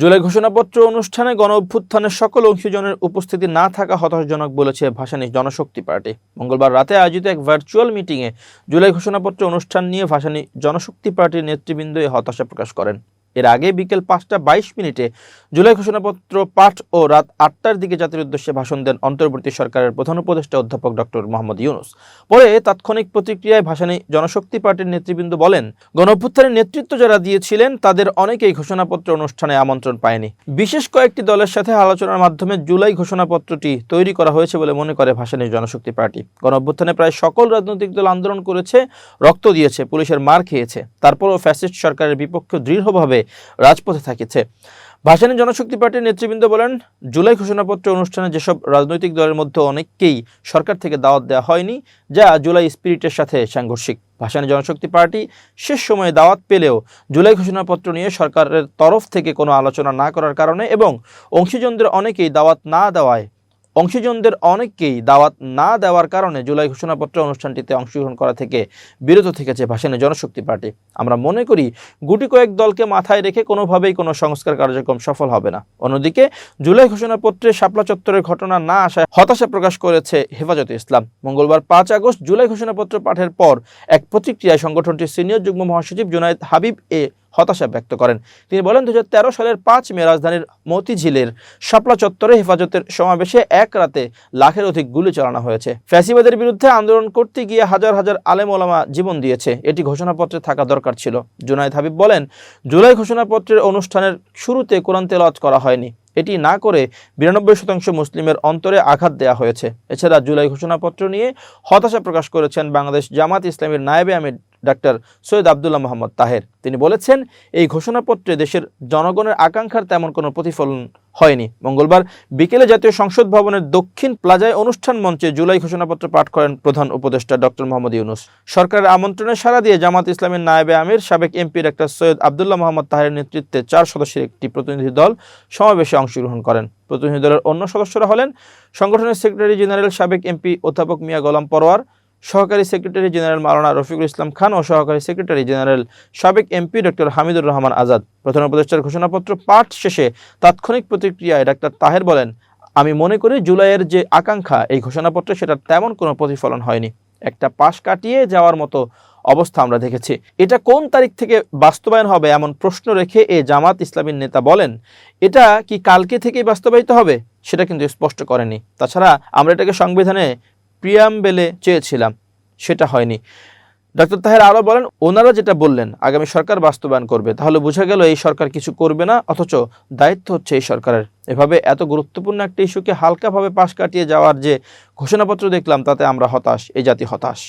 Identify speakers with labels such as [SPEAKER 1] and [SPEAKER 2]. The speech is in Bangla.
[SPEAKER 1] জুলাই ঘোষণাপত্র অনুষ্ঠানে গণ অভ্যুত্থানের সকল অংশীজনের উপস্থিতি না থাকা হতাশজনক বলেছে ভাসানী জনশক্তি পার্টি। মঙ্গলবার রাতে আয়োজিত এক ভার্চুয়াল মিটিংয়ে জুলাই ঘোষণাপত্র অনুষ্ঠান নিয়ে ভাসানী জনশক্তি পার্টির নেতৃবৃন্দ এই হতাশা প্রকাশ করেন। এর আগে বিকেল পাঁচটা বাইশ মিনিটে জুলাই ঘোষণাপত্র পাঠ ও রাত আটটার দিকে জাতির উদ্দেশ্যে ভাষণ দেন অন্তর্বর্তী সরকারের প্রধান উপদেষ্টা অধ্যাপক ডক্টর মোহাম্মদ ইউনুস। পরে তাৎক্ষণিক প্রতিক্রিয়ায় ভাসানী জনশক্তি পার্টির নেতৃবৃন্দ বলেন, গণঅভ্যুত্থানের নেতৃত্ব যারা দিয়েছিলেন, তাদের অনেকেই ঘোষণাপত্র অনুষ্ঠানে আমন্ত্রণ পায়নি। বিশেষ কয়েকটি দলের সাথে আলোচনার মাধ্যমে জুলাই ঘোষণাপত্রটি তৈরি করা হয়েছে বলে মনে করে ভাসানী জনশক্তি পার্টি। গণঅভ্যুত্থানে প্রায় সকল রাজনৈতিক দল আন্দোলন করেছে, রক্ত দিয়েছে, পুলিশের মার খেয়েছে। তারপরও ফ্যাসিস্ট সরকারের বিপক্ষে দৃঢ়ভাবে রাজপথে থাকিছে ভাসানী জনশক্তি পার্টির নেতৃবৃন্দ বলেন, জুলাই ঘোষণাপত্র অনুষ্ঠানে যেসব রাজনৈতিক দলের মধ্যে অনেককেই সরকার থেকে দাওয়াত দেওয়া হয়নি, যা জুলাই স্পিরিটের সাথে সাংঘর্ষিক। ভাসানী জনশক্তি পার্টি শেষ সময়ে দাওয়াত পেলেও জুলাই ঘোষণাপত্র নিয়ে সরকারের তরফ থেকে কোনো আলোচনা না করার কারণে এবং অংশীজনদের অনেকেই দাওয়াত না দেওয়ায়, অংশীজনদের অনেককেই দাওয়াত না দেওয়ার কারণে জুলাই ঘোষণাপত্র অনুষ্ঠানটিতে অংশগ্রহণ করা থেকে বিরত থেকেছে ভাসানী জনশক্তি পার্টি। আমরা মনে করি গুটি কয়েক দলকে মাথায় রেখে কোনোভাবেই কোনো সংস্কার কার্যক্রম সফল হবে না। অন্যদিকে জুলাই ঘোষণাপত্রে শাপলা চত্বরের ঘটনা না আসায় হতাশা প্রকাশ করেছে হেফাজতে ইসলাম। মঙ্গলবার পাঁচ আগস্ট জুলাই ঘোষণাপত্র পাঠের পর এক প্রতিক্রিয়ায় সংগঠনটির সিনিয়র যুগ্ম মহাসচিব জুনায়েদ হাবিব এ হতাশা ব্যক্ত করেন। তিনি বলেন দুই হাজার তেরো সালের পাঁচ মে রাজধানীর মতিঝিলের শাপলা চত্বরে হেফাজতের সমাবেশে এক রাতে লাখের অধিক গুলি চালানো হয়েছে। ফ্যাসিবাদের বিরুদ্ধে আন্দোলন করতে গিয়ে হাজার হাজার আলেম ওলামা জীবন দিয়েছে। এটি ঘোষণাপত্রে থাকা দরকার ছিল। জুনায়দ হাবিব বলেন, জুলাই ঘোষণাপত্রের অনুষ্ঠানের শুরুতে কোরআন তেলাওয়াত করা হয়নি। এটি না করে বিরানব্বই শতাংশ মুসলিমের অন্তরে আঘাত দেওয়া হয়েছে। এছাড়া জুলাই ঘোষণাপত্র নিয়ে হতাশা প্রকাশ করেছেন বাংলাদেশ জামাত ইসলামের নায়েবে আমির ডাক্তার সৈয়দ আবদুল্লাহ মোহাম্মদ তাহের। তিনি বলেছেন, এই ঘোষণাপত্রে দেশের জনগণের আকাঙ্ক্ষার তেমন কোনো প্রতিফলন হয়নি। মঙ্গলবার বিকেলে জাতীয় সংসদ ভবনের দক্ষিণ প্লাজায় অনুষ্ঠান মঞ্চে জুলাই ঘোষণাপত্র পাঠ করেন প্রধান উপদেষ্টা ডক্টর মোহাম্মদ ইউনুস। সরকারের আমন্ত্রণে সাড়া দিয়ে জামাত ইসলামের নায়েবে আমির, সাবেক এমপি ডাক্তার সৈয়দ আবদুল্লাহ মোহাম্মদ তাহের নেতৃত্বে চার সদস্যের একটি প্রতিনিধি দল সমাবেশে অংশগ্রহণ করেন। প্রতিনিধি দলের অন্য সদস্যরা হলেন সংগঠনের সেক্রেটারি জেনারেল সাবেক এমপি অধ্যাপক মিয়া গোলাম পরোয়ার সহকারী সেক্রেটারি জেনারেল মাওলানা রফিকুল ইসলাম খান ও সহকারী সেক্রেটারি জেনারেল সাবেক এমপি ডক্টর হামিদুর রহমান আজাদ। প্রধান উপদেষ্টার ঘোষণাপত্র পাঠ শেষে তাৎক্ষণিক প্রতিক্রিয়ায় ডাক্তার তাহের বলেন, আমি মনে করি জুলাইয়ের যে আকাঙ্ক্ষা, এই ঘোষণাপত্রে সেটার তেমন কোনো প্রতিফলন হয়নি। একটা পাশ কাটিয়ে যাওয়ার মতো অবস্থা আমরা দেখেছি। এটা কোন তারিখ থেকে বাস্তবায়ন হবে এমন প্রশ্ন রেখে এ জামাত ইসলামীর নেতা বলেন, এটা কি কালকে থেকেই বাস্তবায়িত হবে? সেটা কিন্তু স্পষ্ট করেনি। তাছাড়া আমরা এটাকে সংবিধানে প্রিয়াম্বেলে চেয়েছিলাম, সেটা হয়নি। ডক্টর তাহের আরও বলেন, ওনারা যেটা বললেন, আগামী সরকার বাস্তবায়ন করবে। তাহলে বোঝা গেল এই সরকার কিছু করবে না, অথচ দায়িত্ব হচ্ছে এই সরকারের। এভাবে এত গুরুত্বপূর্ণ একটা ইস্যুকে হালকাভাবে পাশ কাটিয়ে যাওয়ার যে ঘোষণাপত্র দেখলাম, তাতে আমরা হতাশ, এই জাতি হতাশ।